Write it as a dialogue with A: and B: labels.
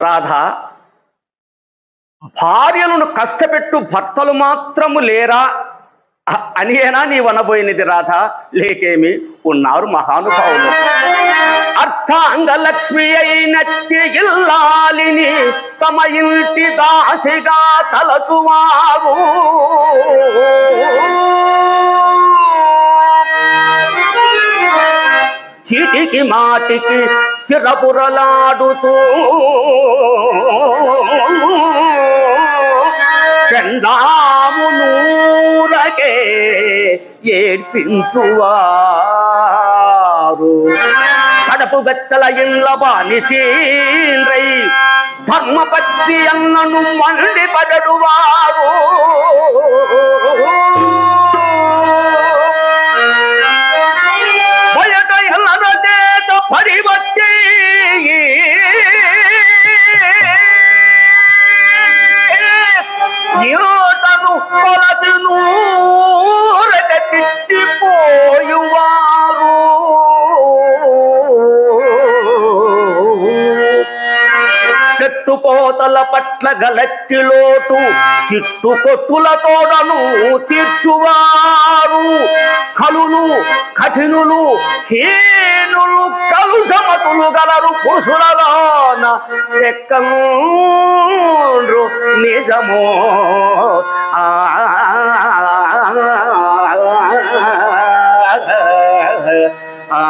A: రాధా భార్యలను కష్టపెట్టు భర్తలు మాత్రము లేరా? అనియేనా నీ వనబోయినది రాధ? లేకేమి ఉన్నారు మహానుభావులు. అర్థాంగలక్ష్మి అయినట్టి ఇల్లాలిని తమ ఇంటి దాసిగా తలచువారు చీటికి మాటికి చిరపురలాడుతూ పెండాము నూరకే ఏడ్పించువారు. కడపు గచ్చల ఇండ్ల బానిసీండ్రై ధర్మపత్ని అన్నను మండి పడడువారు చెట్టుపోతల పట్ల గలక్కి లోటు చిట్టు కొట్టులతోడను తీర్చువారు కలులు కఠినులు హీనులు కలుషమతులు గలరు పురుషులలోన ఎక్కండ్రు నిజమో ఆ ఆ